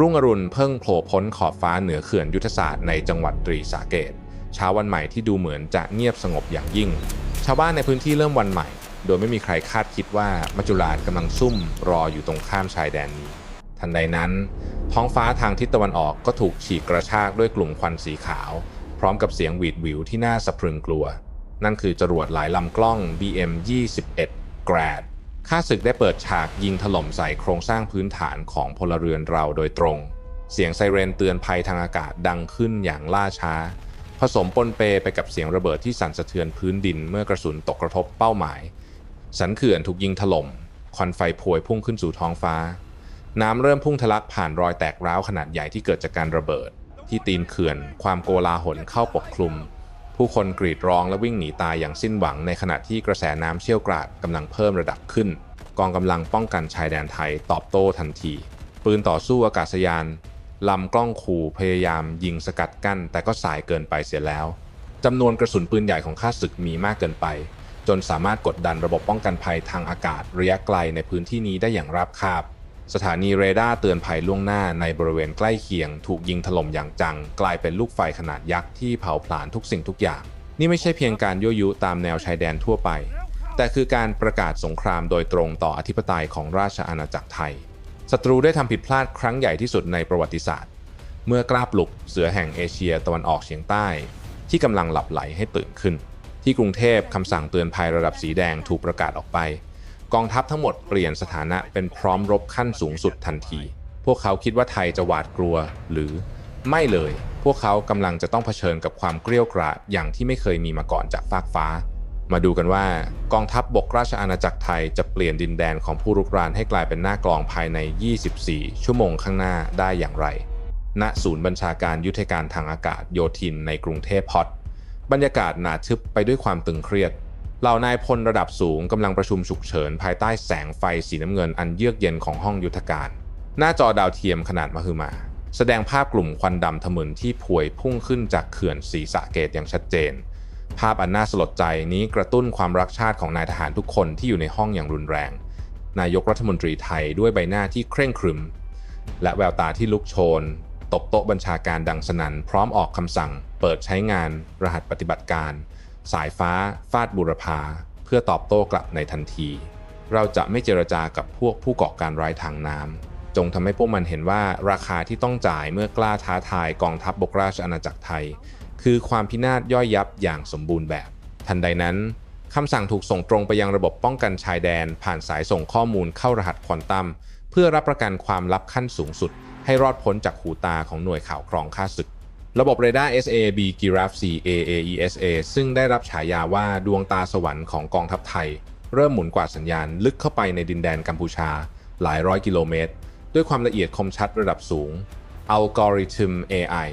รุ่งอรุณเพิ่งโผล่พ้นขอบฟ้าเหนือเขื่อนยุทธศาสตร์ในจังหวัดตรีสาเกตเช้าวันใหม่ที่ดูเหมือนจะเงียบสงบอย่างยิ่ง ชาวบ้านในพื้นที่เริ่มวันใหม่ โดยไม่มีใครคาดคิดว่ามัจจุราชกำลังซุ่มรออยู่ตรงข้ามชายแดนนี้ ทันใดนั้น ท้องฟ้าทางทิศตะวันออกก็ถูกฉีกกระชากด้วยกลุ่มควันสีขาว พร้อมกับเสียงหวีดหวิวที่น่าสะพรึงกลัว นั่นคือจรวดหลายลำกล้อง BM-21 Grad ข้าศึกได้เปิดฉากยิงถล่มใส่โครงสร้างพื้นฐานของพลเรือนเราโดยตรง เสียงไซเรนเตือนภัยทางอากาศดังขึ้นอย่างล่าช้า ผสมปนเปไปกับเสียงระเบิดที่สั่นสะเทือนพื้นดินเมื่อกระสุนตกกระทบเป้าหมาย สันเขื่อนถูกยิงถล่ม ควันไฟพวยพุ่งขึ้นสู่ท้องฟ้า น้ำเริ่มพุ่งทะลักผ่านรอยแตกร้าวขนาดใหญ่ที่เกิดจากการระเบิด ที่ตีนเขื่อน ความโกลาหลเข้าปกคลุม ผู้คนกรีดร้องและวิ่งหนีตายอย่างสิ้นหวังในขณะที่กระแสน้ำเชี่ยวกราดกำลังเพิ่มระดับขึ้น กองกำลังป้องกันชายแดนไทยตอบโต้ทันที ปืนต่อสู้อากาศยานลำกล้องขู่พยายามยิงสกัดกั้น แต่ก็สายเกินไปเสียแล้วจำนวนกระสุนปืนใหญ่ของข้าศึกมีมากเกินไป จนสามารถกดดันระบบป้องกันภัยทางอากาศระยะไกลในพื้นที่นี้ได้อย่างราบคาบ สถานีเรดาร์เตือนภัยล่วงหน้าในบริเวณใกล้เคียง ถูกยิงถล่มอย่างจัง กลายเป็นลูกไฟขนาดยักษ์ที่เผาผลาญทุกสิ่งทุกอย่าง นี่ไม่ใช่เพียงการยั่วยุตามแนวชายแดนทั่วไป แต่คือการประกาศสงครามโดยตรงต่ออธิปไตยของราชอาณาจักรไทยศัตรูได้ทำผิดพลาดครั้งใหญ่ที่สุดในประวัติศาสตร์ เมื่อกล้าปลุกเสือแห่งเอเชียตะวันออกเฉียงใต้ ที่กำลังหลับไหลให้ตื่นขึ้น ที่กรุงเทพคำสั่งเตือนภัยระดับสีแดงถูกประกาศออกไป กองทัพทั้งหมดเปลี่ยนสถานะเป็นพร้อมรบขั้นสูงสุดทันที พวกเขาคิดว่าไทยจะหวาดกลัวหรือไม่เลย พวกเขากำลังจะต้องเผชิญกับความเกลี้ยกล่อมอย่างที่ไม่เคยมีมาก่อนจากฟากฟ้า มาดูกันว่ากองทัพบบกราชอาณาจักรไทยจะเปลี่ยนดินแดนของผู้รุกรานให้กลายเป็นหน้ากลองภายใน 24 ชั่วโมงข้างหน้าได้อย่างไร ณ ศูนย์บัญชาการยุทธการทางอากาศโยธินในกรุงเทพพอตบรรยากาศหนาทึบไปด้วยความตึงเครียด เหล่านายพลระดับสูงกำลังประชุมฉุกเฉิน ภายใต้แสงไฟสีน้ำเงินอันเยือกเย็นของห้องยุทธการ หน้าจอดาวเทียมขนาดมหึมา แสดงภาพกลุ่มควันดำทะมึนที่พวยพุ่งขึ้นจากเขื่อนศรีสะเกดอย่างชัดเจน ภาพอันน่าสลดใจนี้กระตุ้นความรักชาติของนายทหารทุกคนที่อยู่ในห้องอย่างรุนแรง นายกรัฐมนตรีไทยด้วยใบหน้าที่เคร่งครึม และแววตาที่ลุกโชนตบโต๊ะบัญชาการดังสนัน่นพร้อมออกคำสั่ง เปิดใช้งาน รหัสปฏิบัติการ สายฟ้าฟาดบุรพาเพื่อตอบโต้กลับในทันที เราจะไม่เจรจากับพวกผู้ก่อการร้ายทางน้ำจงทำให้พวกมันเห็นว่าราคาที่ต้องจ่ายเมื่อกล้าท้าทายกองทัพบบกราชอาณาจักรไทย คือความพินาศย่อยยับอย่างสมบูรณ์แบบ ทันใดนั้นคำสั่งถูกส่งตรงไปยังระบบป้องกันชายแดน ผ่านสายส่งข้อมูลเข้ารหัสควอนตัม เพื่อรับประกันความลับขั้นสูงสุด ให้รอดพ้นจากหูตาของหน่วยข่าวกรองข้าศึก ระบบเรดาร์ SAB Giraffe 4 AAESA ซึ่งได้รับฉายาว่าดวงตาสวรรค์ของกองทัพไทย เริ่มหมุนกวาดสัญญาณลึกเข้าไปในดินแดนกัมพูชา หลายร้อยกิโลเมตร ด้วยความละเอียดคมชัดระดับสูงอัลกอริทึม AI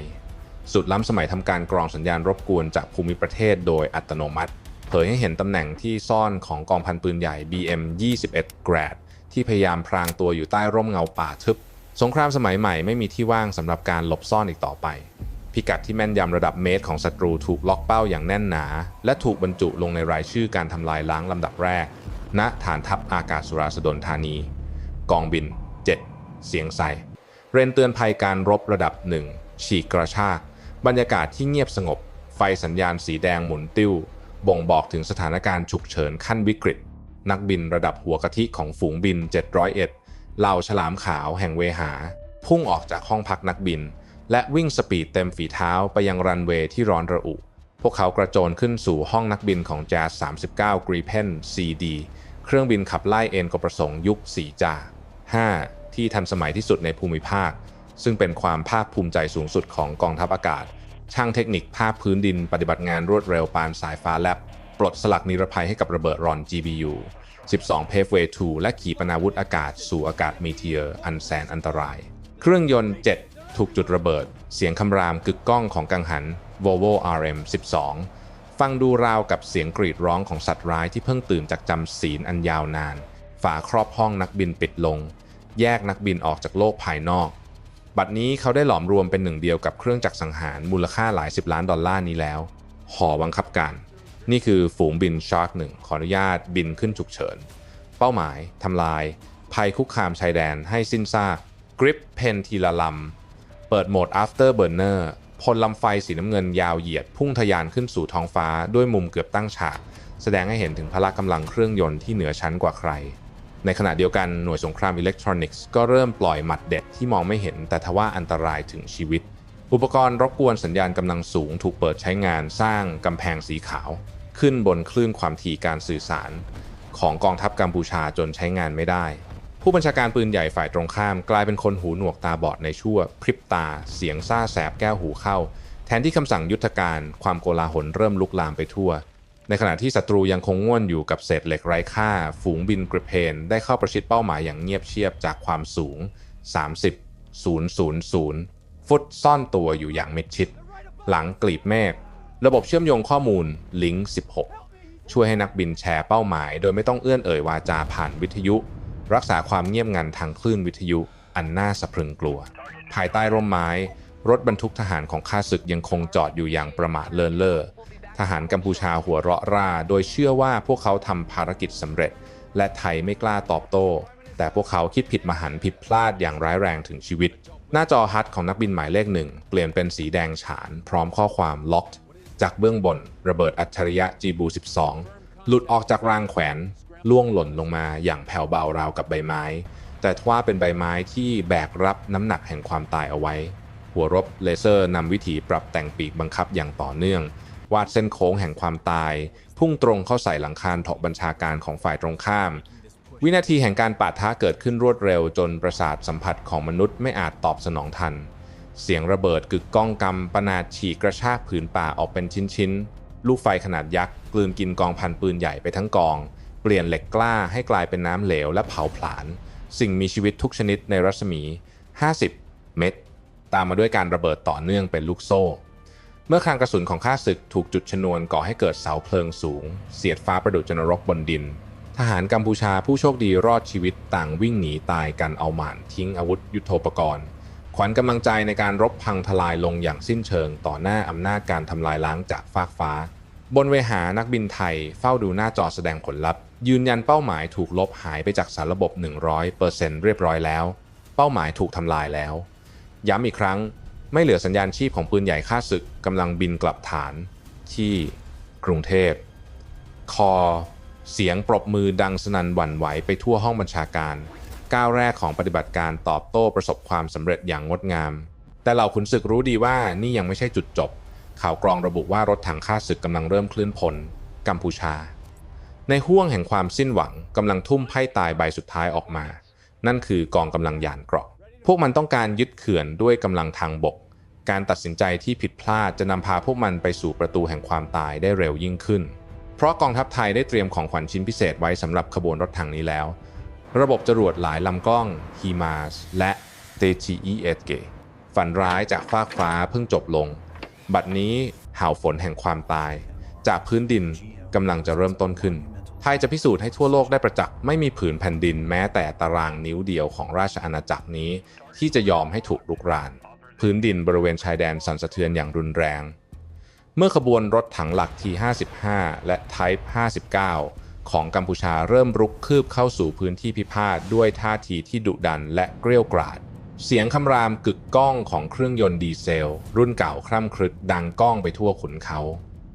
สุดล้ำสมัยทำการกรองสัญญาณรบกวนจากภูมิประเทศโดยอัตโนมัติ เผยให้เห็นตำแหน่งที่ซ่อนของกองพันปืนใหญ่ BM 21 Grad ที่พยายามพรางตัวอยู่ใต้ร่มเงาป่าทึบ สงครามสมัยใหม่ไม่มีที่ว่างสำหรับการหลบซ่อนอีกต่อไป พิกัดที่แม่นยำระดับเมตรของศัตรูถูกล็อกเป้าอย่างแน่นหนา และถูกบรรจุลงในรายชื่อการทำลายล้างลำดับแรก ณ ฐานทัพอากาศสุราษฎรธานี กองบิน 7 เสียงใสเรนเตือนภัยการรบระดับ 1 ฉีกกระชาก บรรยากาศที่เงียบสงบ ไฟสัญญาณสีแดงหมุนติ้ว บ่งบอกถึงสถานการณ์ฉุกเฉินขั้นวิกฤต นักบินระดับหัวกะทิของฝูงบิน 701เหล่าฉลามขาวแห่งเวหา พุ่งออกจากห้องพักนักบิน และวิ่งสปีดเต็มฝีเท้าไปยังรันเวย์ที่ร้อนระอุ พวกเขากระโจนขึ้นสู่ห้องนักบินของ Jazz 39 Gripen CD เครื่องบินขับไล่เอ็นกประสงค์ยุค4จ่า 5 ที่ทันสมัยที่สุดในภูมิภาค ซึ่งเป็นความภาคภูมิใจสูงสุดของกองทัพอากาศ ช่างเทคนิคภาคพื้นดินปฏิบัติงานรวดเร็วปานสายฟ้าแลบปลดสลักนิรภัยให้กับระเบิดรอน GBU 12 Paveway 2 และขีปนาวุธอากาศสู่อากาศมีเทียร์อันแสนอันตราย เครื่องยนต์ 7 ถูกจุดระเบิด เสียงคำรามกึกก้องของกังหัน Volvo RM 12 ฟังดูราวกับเสียงกรีดร้องของสัตว์ร้ายที่เพิ่งตื่นจากจำศีลอันยาวนาน ฝาครอบห้องนักบินปิดลง แยกนักบินออกจากโลกภายนอก บัดนี้เขาได้หลอมรวมเป็นหนึ่งเดียวกับเครื่องจักรสังหารมูลค่าหลายสิบล้านดอลลาร์นี้แล้ว หอบังคับการ นี่คือฝูงบินชาร์กหนึ่งขออนุญาตบินขึ้นฉุกเฉิน เป้าหมายทำลาย ภัยคุกคามชายแดนให้สิ้นซากกริปเพนทีละลำ ปิดโหมด after burner พลลำไฟสีน้ำเงินยาวเหยียด พุ่งทะยานขึ้นสู่ท้องฟ้าด้วยมุมเกือบตั้งฉาก แสดงให้เห็นถึงพละกำลังเครื่องยนต์ที่เหนือชั้นกว่าใคร ในขณะเดียวกันหน่วยสงครามอิเล็กทรอนิกส์ก็เริ่มปล่อยหมัดเด็ดที่มองไม่เห็น แต่ทว่าอันตรายถึงชีวิต อุปกรณ์รบกวนสัญญาณกำลังสูง ถูกเปิดใช้งานสร้างกำแพงสีขาว ขึ้นบนคลื่นความถี่การสื่อสาร ของกองทัพกัมพูชาจนใช้งานไม่ได้ ผู้บัญชาการปืนใหญ่ฝ่ายตรงข้าม กลายเป็นคนหูหนวกตาบอดในชั่วพริบตา เสียงซ่าแสบแก้วหูเข้า แทนที่คำสั่งยุทธการความโกลาหลเริ่มลุกลามไปทั่ว ในขณะที่ศัตรูยังคงง่วนอยู่กับเศษเหล็กไร้ค่า ฝูงบินกระเพนได้เข้าประชิดเป้าหมายอย่างเงียบเชียบจากความสูง 30 000 ฟุตซ่อนตัวอยู่อย่างมิดชิด หลังกลีบเมฆระบบเชื่อมโยงข้อมูลลิงก์16 ช่วยให้นักบินแชร์เป้าหมาย โดยไม่ต้องเอื้อนเอ่ยวาจาผ่านวิทยุ รักษาความเงียบงันทางคลื่นวิทยุอันน่าสะพรึงกลัว ภายใต้ร่มไม้ รถบรรทุกทหารของข้าศึกยังคงจอดอยู่อย่างประมาทเลินเล่อทหารกัมพูชาหัวเราะร่า โดยเชื่อว่าพวกเขาทำภารกิจสำเร็จ และไทยไม่กล้าตอบโต้ แต่พวกเขาคิดผิดมหันผิดพลาดอย่างร้ายแรงถึงชีวิต หน้าจอฮัดของนักบินหมายเลขหนึ่งเปลี่ยนเป็นสีแดงฉาน พร้อมข้อความ locked จากเบื้องบน ระเบิดอัจฉริยะจีบู12หลุดออกจากรางแขวน ล่วงหล่นลงมาอย่างแผ่วเบาราวกับใบไม้ แต่ทว่าเป็นใบไม้ที่แบกรับน้ำหนักแห่งความตายเอาไว้ หัวรบเลเซอร์นำวิธีปรับแต่งปีกบังคับอย่างต่อเนื่อง วาดเส้นโค้งแห่งความตาย พุ่งตรงเข้าใส่หลังคาเถาะบัญชาการของฝ่ายตรงข้าม วินาทีแห่งการปะทะเกิดขึ้นรวดเร็วจนประสาทสัมผัสของมนุษย์ไม่อาจตอบสนองทัน เสียงระเบิดกึกก้องกำปนาดฉีกกระชากผืนป่าออกเป็นชิ้นๆลูกไฟขนาดยักษ์กลืนกินกองพันปืนใหญ่ไปทั้งกอง เปลี่ยนเหล็กกล้าให้กลายเป็นน้ำเหลวและเผาผลาญสิ่งมีชีวิตทุกชนิดในรัศมี 50 เมตร ตามมาด้วยการระเบิดต่อเนื่องเป็นลูกโซ่ เมื่อคางกระสุนของข้าศึกถูกจุดชนวนก่อให้เกิดเสาเพลิงสูง เสียดฟ้าประดุจนรกบนดิน ทหารกัมพูชาผู้โชคดีรอดชีวิตต่างวิ่งหนีตายกันเอาหมานทิ้งอาวุธยุโทโธปกรณ์ ขวัญกำลังใจในการรบพังทลายลงอย่างสิ้นเชิง ต่อหน้าอำนาจการทำลายล้างจากฟากฟ้า บนเวหานักบินไทยเฝ้าดูหน้าจอแสดงผลลัพธ์ ยืนยันเป้าหมายถูกลบหายไปจากสารระบบ 100%เรียบร้อยแล้ว เป้าหมายถูกทำลายแล้ว ย้ำอีกครั้งไม่เหลือสัญญาณชีพของปืนใหญ่ค่าศึกกำลังบินกลับฐาน ที่กรุงเทพ คอ เสียงปรบมือดังสนั่นหวั่นไหวไปทั่วห้องบัญชาการ ก้าวแรกของปฏิบัติการตอบโต้ประสบความสำเร็จอย่างงดงาม แต่เหล่าขุนศึกรู้ดีว่านี่ยังไม่ใช่จุดจบ ข่าวกรองระบุว่ารถถังฆ่าศึกกำลังเริ่มเคลื่อนพล กัมพูชา ในห้วงแห่งความสิ้นหวังกำลังทุ่มไพ่ตายใบสุดท้ายออกมา นั่นคือกองกำลังยานเกราะ พวกมันต้องการยึดเขื่อนด้วยกำลังทางบก การตัดสินใจที่ผิดพลาดจะนำพาพวกมันไปสู่ประตูแห่งความตายได้เร็วยิ่งขึ้น เพราะกองทัพไทยได้เตรียมของขวัญชิ้นพิเศษไว้สำหรับขบวนรถถังนี้แล้ว ระบบจรวดหลายลำกล้อง HIMARS และ TGESG ฝันร้ายจากฟากฟ้าเพิ่งจบลง บัดนี้ห่าวฝนแห่งความตาย จากพื้นดินกำลังจะเริ่มต้นขึ้น ไทยจะพิสูจน์ให้ทั่วโลกได้ประจักษ์ไม่มีผืนแผ่นดินแม้แต่ตารางนิ้วเดียวของราชอาณาจักรนี้ ที่จะยอมให้ถูกลุกราน พื้นดินบริเวณชายแดนสั่นสะเทือนอย่างรุนแรง เมื่อขบวนรถถังหลัก T55 และ Type 59 ของกัมพูชาเริ่มรุกคืบเข้าสู่พื้นที่พิพาทด้วยท่าทีที่ดุดันและเกรี้ยวกราด เสียงคำรามกึกก้องของเครื่องยนต์ดีเซล รุ่นเก่าคร่ำครึกดังก้องไปทั่วขุนเขา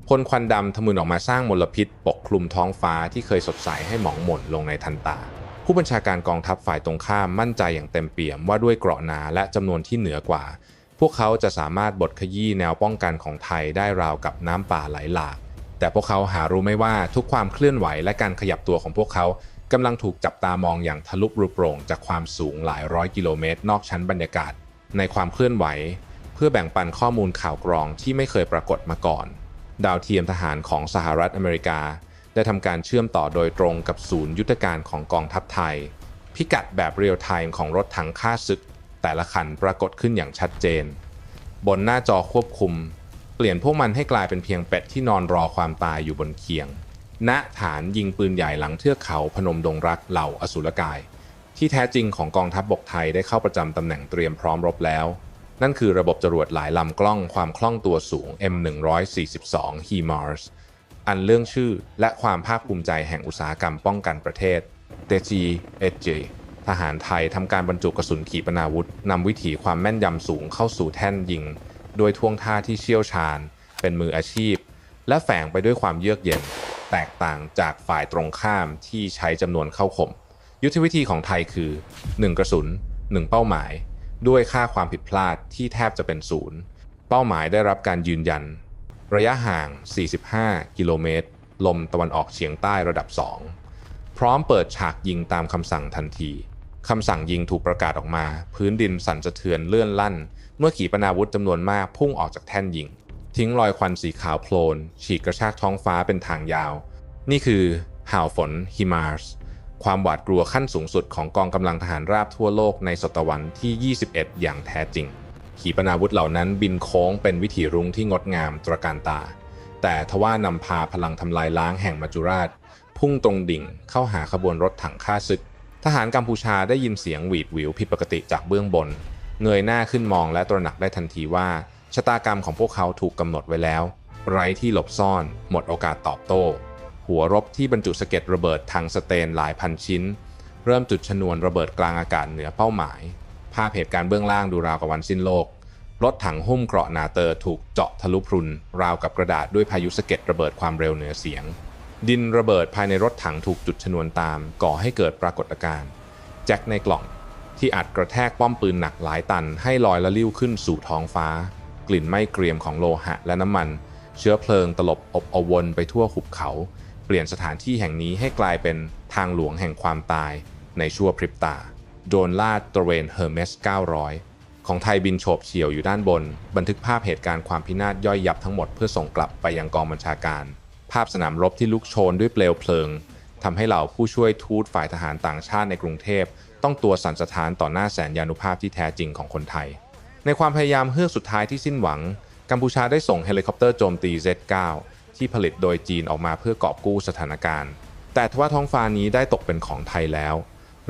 พลควันดำทะมึนออกมาสร้างมลพิษ ปกคลุมท้องฟ้าที่เคยสดใสให้หมองหม่นลงในทันตา ผู้บัญชาการกองทัพฝ่ายตรงข้ามมั่นใจอย่างเต็มเปี่ยมว่าด้วยเกราะหนาและจำนวนที่เหนือกว่า พวกเขาจะสามารถบดขยี้แนวป้องกันของไทยได้ราวกับน้ำป่าไหลหลากแต่พวกเขาหารู้ไม่ว่าทุกความเคลื่อนไหวและการขยับตัวของพวกเขา กำลังถูกจับตามองอย่างทะลุปรุโปร่งจากความสูงหลายร้อยกิโลเมตร นอกชั้นบรรยากาศ ในความเคลื่อนไหว เพื่อแบ่งปันข้อมูลข่าวกรองที่ไม่เคยปรากฏมาก่อน ดาวเทียมทหารของสหรัฐอเมริกา ได้ทำการเชื่อมต่อโดยตรงกับศูนย์ยุทธการของกองทัพไทย พิกัดแบบเรียลไทม์ของรถถังฆ่าศึก แต่ละคันปรากฏขึ้นอย่างชัดเจน บนหน้าจอควบคุม เปลี่ยนพวกมันให้กลายเป็นเพียงเป็ดที่นอนรอความตายอยู่บนเคียง ณฐานยิงปืนใหญ่หลังเทือกเขาพนมดงรักเหล่าอสุรกาย ที่แท้จริงของกองทัพบบกไทยได้เข้าประจำตำแหน่งเตรียมพร้อมรบแล้ว นั่นคือระบบจรวดหลายลำกล้องความคล่องตัวสูง M142 HIMARS อันเรื่องชื่อและความภาคภูมิใจแห่งอุตสาหกรรมป้องกันประเทศ DGSG ททหารไทยทำการบรรจุกระสุนขีปนาวุธนำวิถีความแม่นยำสูงเข้าสู่แท่นยิง โดยท่วงท่าที่เชี่ยวชาญ เป็นมืออาชีพ และแฝงไปด้วยความเยือกเย็น แตกต่างจากฝ่ายตรงข้ามที่ใช้จำนวนเข้าข่ม ยุทธวิธีของไทยคือ 1 กระสุน 1 เป้าหมาย ด้วยค่าความผิดพลาดที่แทบจะเป็นศูนย์เป้าหมายได้รับการยืนยัน ระยะห่าง 45 กิโลเมตร ลมตะวันออกเฉียงใต้ระดับ 2 พร้อมเปิดฉากยิงตามคำสั่งทันทีคำสั่งยิงถูกประกาศออกมา พื้นดินสั่นสะเทือนเลื่อนลั่น เมื่อขีปนาวุธจำนวนมากพุ่งออกจากแท่นยิง ทิ้งรอยควันสีขาวโพลน ฉีกกระชากท้องฟ้าเป็นทางยาว นี่คือห่าวฝนฮิมาร์สความหวาดกลัวขั้นสูงสุดของกองกำลังทหารราบทั่วโลกในศตวรรษที่ 21 อย่างแท้จริง ขีปนาวุธเหล่านั้นบินโค้งเป็นวิถีรุ้งที่งดงามตระการตา แต่ทว่านำพาพลังทำลายล้างแห่งมัจจุราช พุ่งตรงดิ่งเข้าหาขบวนรถถังฆ่าศึก ทหารกัมพูชาได้ยินเสียงหวีดหวิวผิดปกติจากเบื้องบน เงยหน้าขึ้นมองและตระหนักได้ทันทีว่า ชะตากรรมของพวกเขาถูกกำหนดไว้แล้ว ไร้ที่หลบซ่อน หมดโอกาสตอบโต้ หัวรบที่บรรจุสะเก็ดระเบิดทางสเตนหลายพันชิ้น เริ่มจุดชนวนระเบิดกลางอากาศเหนือเป้าหมาย ภาพเหตุการณ์เบื้องล่างดูราวกับวันสิ้นโลก รถถังหุ้มเกราะนาเตอร์ถูกเจาะทะลุพรุน ราวกับกระดาษด้วยพายุสะเก็ดระเบิดความเร็วเหนือเสียง ดินระเบิดภายในรถถังถูกจุดชนวนตาม ก่อให้เกิดปรากฏการณ์แจ็คในกล่องที่อัดกระแทกป้อมปืนหนักหลายตันให้ลอยละลิ้วขึ้นสู่ท้องฟ้า กลิ่นไหม้เกรียมของโลหะและน้ำมัน เชื้อเพลิงตลบอบอวนไปทั่วหุบเขา เปลี่ยนสถานที่แห่งนี้ให้กลายเป็นทางหลวงแห่งความตาย ในชั่วพริบตา โดรนลาดตระเวนเฮอร์เมส 900 ของไทยบินโฉบเฉี่ยวอยู่ด้านบน บันทึกภาพเหตุการณ์ความพินาศย่อยยับทั้งหมดเพื่อส่งกลับไปยังกองบัญชาการ ภาพสนามรบที่ลุกโชนด้วยเปลวเพลิงทำให้เหล่าผู้ช่วยทูตฝ่ายทหารต่างชาติในกรุงเทพต้องตัวสั่นสะท้านต่อหน้าแสนยานุภาพที่แท้จริงของคนไทย ในความพยายามเฮือกสุดท้ายที่สิ้นหวัง กัมพูชาได้ส่งเฮลิคอปเตอร์โจมตี Z9 ที่ผลิตโดยจีนออกมาเพื่อกอบกู้สถานการณ์ แต่ทว่าท้องฟ้านี้ได้ตกเป็นของไทยแล้ว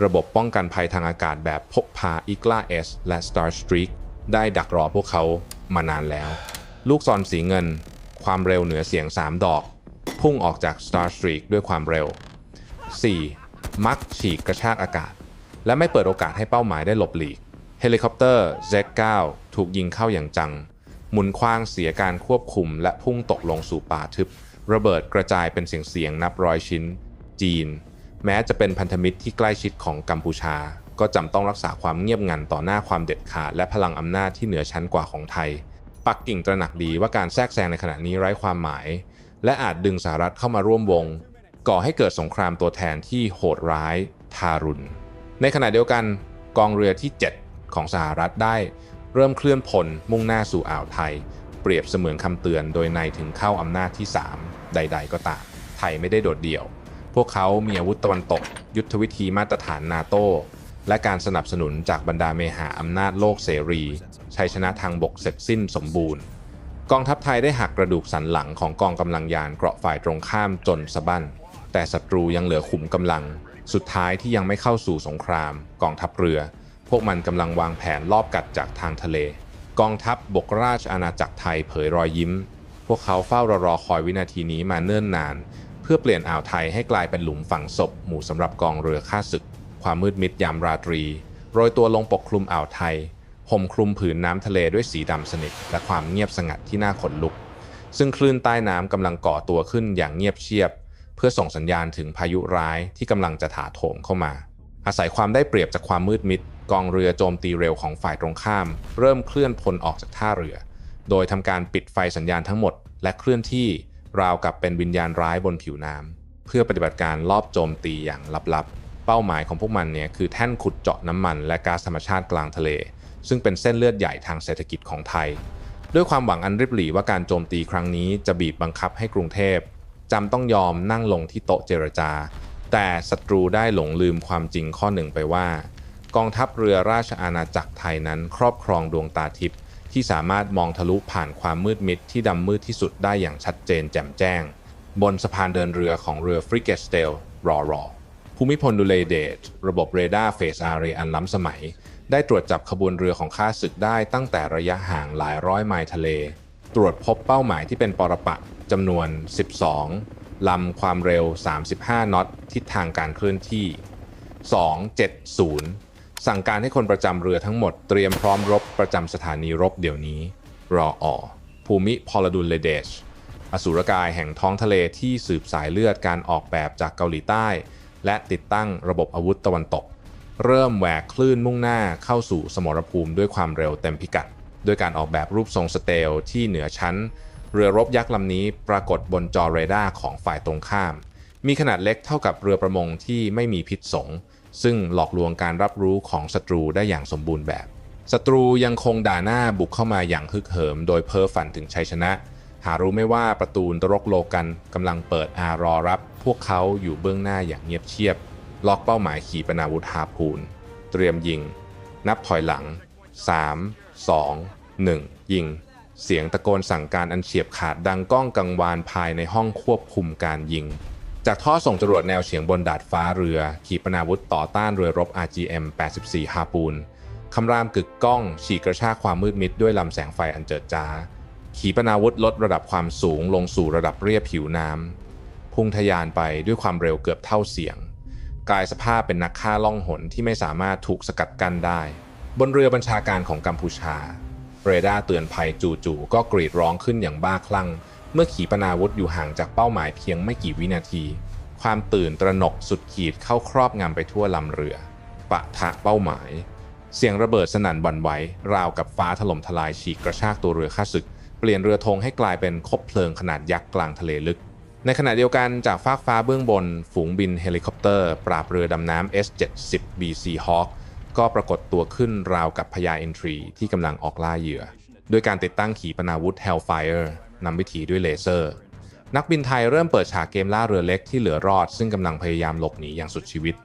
ระบบป้องกันภัยทางอากาศแบบพกพา e a g l a S และ Star Streak ได้ดักรอพวกเขามานานแล้ว ลูกศรสีเงิน ความเร็วเหนือเสียง 3 ดอก พุ่งออกจาก Star Streak ด้วยความเร็ว 4. มักฉีกกระชากอากาศ และไม่เปิดโอกาสให้เป้าหมายได้หลบหลีก เฮลิคอปเตอร์ Z9 ถูกยิงเข้าอย่างจัง หมุนคว้างเสียการควบคุมและพุ่งตกลงสู่ป่าทึบ ระเบิดกระจายเป็นเสียงๆนับร้อยชิ้น จีน แม้จะเป็นพันธมิตรที่ใกล้ชิดของกัมพูชา ก็จำต้องรักษาความเงียบงันต่อหน้าความเด็ดขาดและพลังอำนาจที่เหนือชั้นกว่าของไทย ปักกิ่งตระหนักดีว่าการแทรกแซงในขณะนี้ไร้ความหมาย และอาจดึงสหรัฐเข้ามาร่วมวง ก่อให้เกิดสงครามตัวแทนที่โหดร้าย ทารุณ ในขณะเดียวกันกองเรือที่ 7 ของสหรัฐได้ เริ่มเคลื่อนพลมุ่งหน้าสู่อ่าวไทย เปรียบเสมือนคำเตือนโดยในถึงเข้าอำนาจที่ 3 ใด ๆ ก็ตาม ไทยไม่ได้โดดเดี่ยว พวกเขามีอาวุธตะวันตก ยุทธวิธีมาตรฐานนาโตและการสนับสนุนจากบรรดาเมหาอำนาจโลกเสรี ชัยชนะทางบกเสร็จสิ้นสมบูรณ์ กองทัพไทยได้หักกระดูกสันหลังของกองกำลังยานเกราะฝ่ายตรงข้ามจนสะบั้น แต่ศัตรูยังเหลือขุมกำลัง สุดท้ายที่ยังไม่เข้าสู่สงคราม กองทัพเรือ พวกมันกำลังวางแผนลอบกัดจากทางทะเล กองทัพบบกราชอาณาจักรไทยเผยรอยยิ้ม พวกเขาเฝ้ารอรอคอยวินาทีนี้มาเนิ่นนาน เพื่อเปลี่ยนอ่าวไทยให้กลายเป็นหลุมฝังศพหมู่สำหรับกองเรือฆ่าศึก ความมืดมิดยามราตรีโรยตัวลงปกคลุมอ่าวไทยห่มคลุมผืนน้ำทะเลด้วยสีดำสนิท และความเงียบสงัดที่น่าขนลุก ซึ่งคลื่นใต้น้ำกำลังก่อตัวขึ้นอย่างเงียบเชียบ เพื่อส่งสัญญาณถึงพายุร้ายที่กำลังจะถาโถมเข้ามา อาศัยความได้เปรียบจากความมืดมิด กองเรือโจมตีเร็วของฝ่ายตรงข้าม เริ่มเคลื่อนพลออกจากท่าเรือ โดยทำการปิดไฟสัญญาณทั้งหมด และเคลื่อนที่ราวกับเป็นวิญญาณร้ายบนผิวน้ำเพื่อปฏิบัติการลอบโจมตีอย่างลับๆ เป้าหมายของพวกมันเนี่ยคือแท่นขุดเจาะน้ำมัน และก๊าซธรรมชาติกลางทะเล ซึ่งเป็นเส้นเลือดใหญ่ทางเศรษฐกิจของไทย ด้วยความหวังอันริบหรี่ว่าการโจมตีครั้งนี้จะบีบบังคับให้กรุงเทพจำต้องยอมนั่งลงที่โต๊ะเจรจา แต่ศัตรูได้หลงลืมความจริงข้อหนึ่งไปว่า กองทัพเรือราชอาณาจักรไทยนั้น ครอบครองดวงตาทิพย์ที่สามารถมองทะลุผ่านความมืดมิดที่ดำมืดที่สุดได้อย่างชัดเจนแจ่มแจ้ง บนสะพานเดินเรือของเรือฟริเกสเตลรอรอภูมิพลดุเลเดชระบบเรดาร์เฟสอาร์เรอันล้ำสมัย ได้ตรวจจับขบวนเรือของข้าศึกได้ตั้งแต่ระยะห่างหลายร้อยไมล์ทะเล ตรวจพบเป้าหมายที่เป็นปรปักจำนวน 12 ลำความเร็ว 35 น็อตทิศทางการเคลื่อนที่ 270 สั่งการให้คนประจำเรือทั้งหมดเตรียมพร้อมรบประจำสถานีรบเดี๋ยวนี้ รออภูมิพลดุลเลเดช อสูรกายแห่งท้องทะเลที่สืบสายเลือดการออกแบบจากเกาหลีใต้ และติดตั้งระบบอาวุธตะวันตก เริ่มแหวกคลื่นมุ่งหน้าเข้าสู่สมรภูมิด้วยความเร็วเต็มพิกัด ด้วยการออกแบบรูปทรงสเตลที่เหนือชั้น เรือรบยักษ์ลำนี้ปรากฏบนจอเรดาร์ของฝ่ายตรงข้าม มีขนาดเล็กเท่ากับเรือประมงที่ไม่มีพิษสง ซึ่งหลอกลวงการรับรู้ของศัตรูได้อย่างสมบูรณ์แบบศัตรูยังคงด่าหน้าบุกเข้ามาอย่างฮึกเหิม โดยเพ้อฝันถึงชัยชนะ หารู้ไม่ว่าประตูนรกโลกันกำลังเปิดอารอรับ พวกเขาอยู่เบื้องหน้าอย่างเงียบเชียบ ล็อกเป้าหมายขีปนาวุธฮาพูน เตรียมยิง นับถอยหลัง 3 2 1 ยิง เสียงตะโกนสั่งการอันเฉียบขาดดังก้องกังวานภายในห้องควบคุมการยิง จากท่อส่งจรวดแนวเฉียงบนดาดฟ้าเรือ ขีปนาวุธต่อต้านเรือรบ RGM 84ฮาปูนคำรามกึกก้อง ฉีกกระชากความมืดมิดด้วยลำแสงไฟอันเจิดจ้า ขีปนาวุธลดระดับความสูงลงสู่ระดับเรียบผิวน้ำพุ่งทะยานไปด้วยความเร็วเกือบเท่าเสียง กลายสภาพเป็นนักฆ่าล่องหนที่ไม่สามารถถูกสกัดกั้นได้ บนเรือบัญชาการของกัมพูชา เรดาร์เตือนภัยจู่ๆก็กรีดร้องขึ้นอย่างบ้าคลั่ง เมื่อขีปนาวุธอยู่ห่างจากเป้าหมายเพียงไม่กี่วินาที ความตื่นตระหนกสุดขีดเข้าครอบงำไปทั่วลำเรือ ปะทะเป้าหมาย เสียงระเบิดสนั่นหวั่นไหวราวกับฟ้าถล่มทลายฉีกกระชากตัวเรือข้าศึก เปลี่ยนเรือธงให้กลายเป็นคบเพลิงขนาดยักษ์กลางทะเลลึก ในขณะเดียวกันจากฟากฟ้าเบื้องบน ฝูงบินเฮลิคอปเตอร์ ปราบเรือดำน้ำ S-70 BC Hawk ก็ปรากฏตัวขึ้นราวกับพญาเอนทรีที่กำลังออกล่าเหยื่อ ด้วยการติดตั้งขีปนาวุธ Hellfire นำวิถีด้วยเลเซอร์ นักบินไทยเริ่มเปิดฉากเกมล่าเรือเล็กที่เหลือรอด ซึ่งกำลังพยายามหลบหนีอย่างสุดชีวิต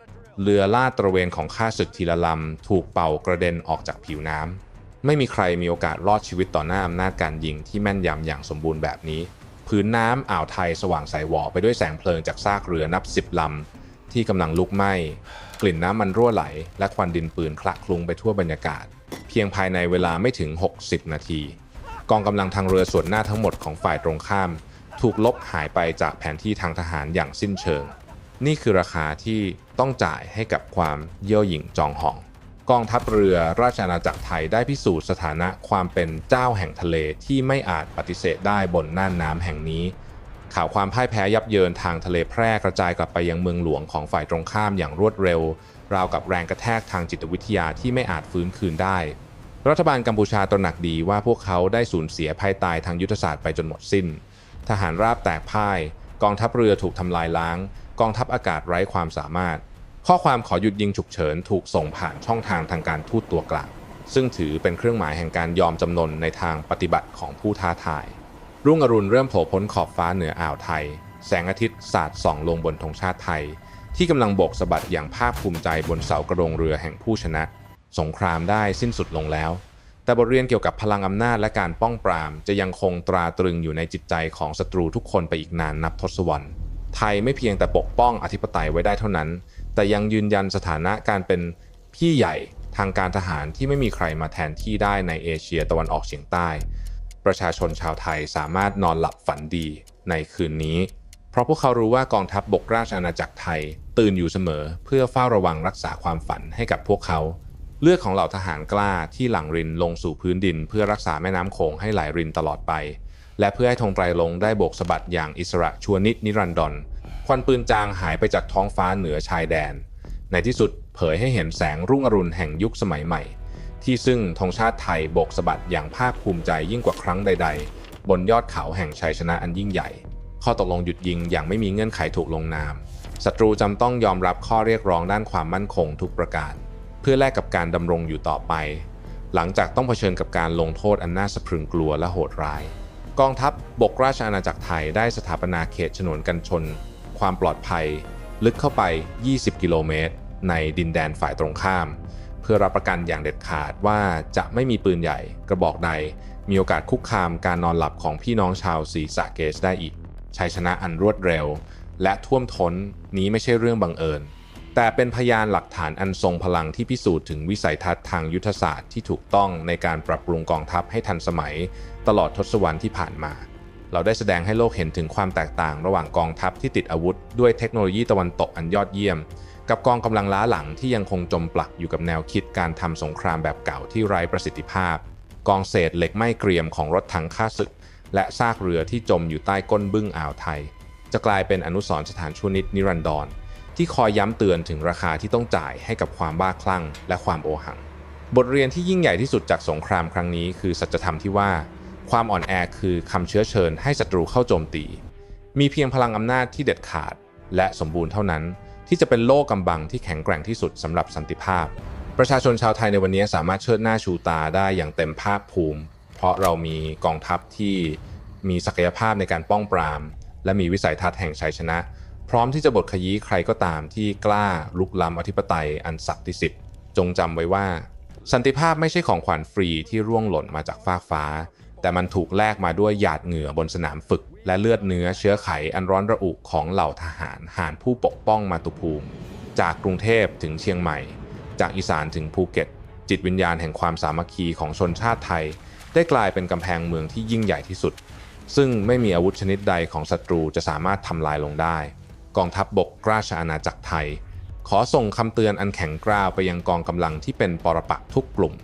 เรือลาดตระเวนของข้าศึกทีละลำถูกเป่ากระเด็นออกจากผิวน้ำไม่มีใครมีโอกาสรอดชีวิตต่อหน้าอำนาจการยิงที่แม่นยำอย่างสมบูรณ์แบบนี้ พื้นน้ำอ่าวไทยสว่างใสหวอไปด้วยแสงเพลิงจากซากเรือนับสิบลำที่กำลังลุกไหม้กลิ่นน้ำมันรั่วไหล และควันดินปืนคละคลุ้งไปทั่วบรรยากาศ เพียงภายในเวลาไม่ถึง 60 นาที กองกำลังทางเรือส่วนหน้าทั้งหมดของฝ่ายตรงข้าม ถูกลบหายไปจากแผนที่ทางทหารอย่างสิ้นเชิง นี่คือราคาที่ต้องจ่ายให้กับความเย่อหยิ่งจองหอง กองทัพเรือราชอาณาจักรไทยได้พิสูจน์สถานะความเป็นเจ้าแห่งทะเลที่ไม่อาจปฏิเสธได้บนน่านน้ำแห่งนี้ ข่าวความพ่ายแพ้ยับเยินทางทะเลแพร่กระจายกลับไปยังเมืองหลวงของฝ่ายตรงข้ามอย่างรวดเร็ว ราวกับแรงกระแทกทางจิตวิทยาที่ไม่อาจฟื้นคืนได้ รัฐบาลกัมพูชาตระหนักดีว่าพวกเขาได้สูญเสียภัยตายทางยุทธศาสตร์ไปจนหมดสิ้น ทหารราบแตกพ่าย กองทัพเรือถูกทำลายล้าง กองทัพอากาศไร้ความสามารถ ข้อความขอหยุดยิงฉุกเฉินถูกส่งผ่านช่องทางทางการทูตตัวกลาง ซึ่งถือเป็นเครื่องหมายแห่งการยอมจำนนในทางปฏิบัติของผู้ท้าทาย รุ่งอรุณเริ่มโผล่พ้นขอบฟ้าเหนืออ่าวไทย แสงอาทิตย์สาดส่องลงบนธงชาติไทย ที่กำลังโบกสะบัดอย่างภาคภูมิใจบนเสากระโดงเรือแห่งผู้ชนะ สงครามได้สิ้นสุดลงแล้ว แต่บทเรียนเกี่ยวกับพลังอำนาจและการป้องปราม จะยังคงตราตรึงอยู่ในจิตใจของศัตรูทุกคนไปอีกนานนับทศวรรษ ไทยไม่เพียงแต่ปกป้องอธิปไตยไว้ได้เท่านั้น แต่ยังยืนยันสถานะการเป็นพี่ใหญ่ทางการทหารที่ไม่มีใครมาแทนที่ได้ในเอเชียตะวันออกเฉียงใต้ ประชาชนชาวไทยสามารถนอนหลับฝันดีในคืนนี้ เพราะพวกเขารู้ว่ากองทัพบบกราชอาณาจักรไทย ตื่นอยู่เสมอเพื่อเฝ้าระวังรักษาความฝันให้กับพวกเขา เลือดของเหล่าทหารกล้าที่หลั่งรินลงสู่พื้นดิน เพื่อรักษาแม่น้ำโขงให้ไหลรินตลอดไป และเพื่อให้ธงไตรลงได้โบกสะบัดอย่างอิสระชัวนิดนิรันดรควันปืนจางหายไปจากท้องฟ้าเหนือชายแดน ในที่สุดเผยให้เห็นแสงรุ่งอรุณแห่งยุคสมัยใหม่ ที่ซึ่งธงชาติไทยโบกสะบัดอย่างภาคภูมิใจยิ่งกว่าครั้งใด ๆ บนยอดเขาแห่งชัยชนะอันยิ่งใหญ่ ข้อตกลงหยุดยิงอย่างไม่มีเงื่อนไขถูกลงนามศัตรูจำต้องยอมรับข้อเรียกร้องด้านความมั่นคงทุกประการ เพื่อแลกกับการดำรงอยู่ต่อไป หลังจากต้องเผชิญกับการลงโทษอันน่าสะพรึงกลัวและโหดร้าย กองทัพบกราชอาณาจักรไทยได้สถาปนาเขตฉนวนกันชน ความปลอดภัย ลึกเข้าไป 20 กิโลเมตร ในดินแดนฝ่ายตรงข้าม เพื่อรับประกันอย่างเด็ดขาดว่าจะไม่มีปืนใหญ่กระบอกใด มีโอกาสคุกคามการนอนหลับของพี่น้องชาวศรีสะเกษได้อีกชัยชนะอันรวดเร็ว และท่วมท้นนี้ไม่ใช่เรื่องบังเอิญ แต่เป็นพยานหลักฐานอันทรงพลังที่พิสูจน์ถึงวิสัยทัศน์ทางยุทธศาสตร์ที่ถูกต้องในการปรับปรุงกองทัพให้ทันสมัย ตลอดทศวรรษที่ผ่านมา เราได้แสดงให้โลกเห็นถึงความแตกต่างระหว่างกองทัพที่ติดอาวุธ ด้วยเทคโนโลยีตะวันตกอันยอดเยี่ยม กับกองกำลังล้าหลังที่ยังคงจมปลักอยู่กับแนวคิดการทำสงครามแบบเก่าที่ไร้ประสิทธิภาพ กองเศษเหล็กไม่เกรียมของรถถังฆ่าศึก และซากเรือที่จมอยู่ใต้ก้นบึ้งอ่าวไทย จะกลายเป็นอนุสรณ์สถานชั่วนิดนิรันดร ที่คอยย้ำเตือนถึงราคาที่ต้องจ่ายให้กับความบ้าคลั่ง และความโอหัง บทเรียนที่ยิ่งใหญ่ที่สุดจากสงครามครั้งนี้ คือสัจธรรมที่ว่า ความอ่อนแอคือคำเชื้อเชิญให้ศัตรูเข้าโจมตี มีเพียงพลังอำนาจที่เด็ดขาด และสมบูรณ์เท่านั้น ที่จะเป็นโล่กำบังที่แข็งแกร่งที่สุดสำหรับสันติภาพ ประชาชนชาวไทยในวันนี้สามารถเชิดหน้าชูตาได้อย่างเต็มภาคภูมิ เพราะเรามีกองทัพที่มีศักยภาพในการป้องปราม และมีวิสัยทัศน์แห่งชัยชนะ พร้อมที่จะบทขยี้ใครก็ตามที่กล้าลุกล้ำอธิปไตยอันศักดิ์สิทธิ์จงจำไว้ว่า สันติภาพไม่ใช่ของขวัญฟรีที่ร่วงหล่นมาจากฟากฟ้า แต่มันถูกแลกมาด้วยหยาดเหงื่อบนสนามฝึก และเลือดเนื้อเชื้อไขอันร้อนระอุของเหล่าทหารหารผู้ปกป้องมาตุภูมิ จากกรุงเทพถึงเชียงใหม่ จากอีสานถึงภูเก็ต จิตวิญญาณแห่งความสามัคคีของชนชาติไทย ได้กลายเป็นกำแพงเมืองที่ยิ่งใหญ่ที่สุด ซึ่งไม่มีอาวุธชนิดใดของศัตรูจะสามารถทำลายลงได้ กองทัพบบกราชอาณาจักรไทย ขอส่งคำเตือนอันแข็งกร้าวไปยังกองกำลังที่เป็นปรปักษ์ทุกกลุ่ม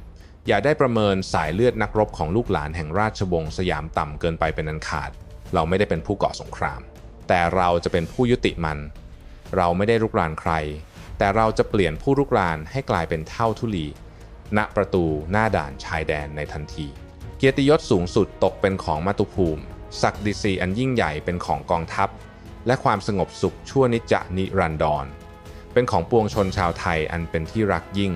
อย่าได้ประเมินสายเลือดนักรบของลูกหลานแห่งราชวงศ์สยามต่ำเกินไปเป็นอันขาด เราไม่ได้เป็นผู้ก่อสงคราม แต่เราจะเป็นผู้ยุติมัน เราไม่ได้รุกรานใคร แต่เราจะเปลี่ยนผู้รุกรานให้กลายเป็นเท่าทุลีณประตูหน้าด่านชายแดนในทันที เกียรติยศสูงสุดตกเป็นของมาตุภูมิศักดิศรีอันยิ่งใหญ่เป็นของกองทัพ และความสงบสุขชั่วนิจจนิรันดรเป็นของปวงชนชาวไทยอันเป็นที่รักยิ่ง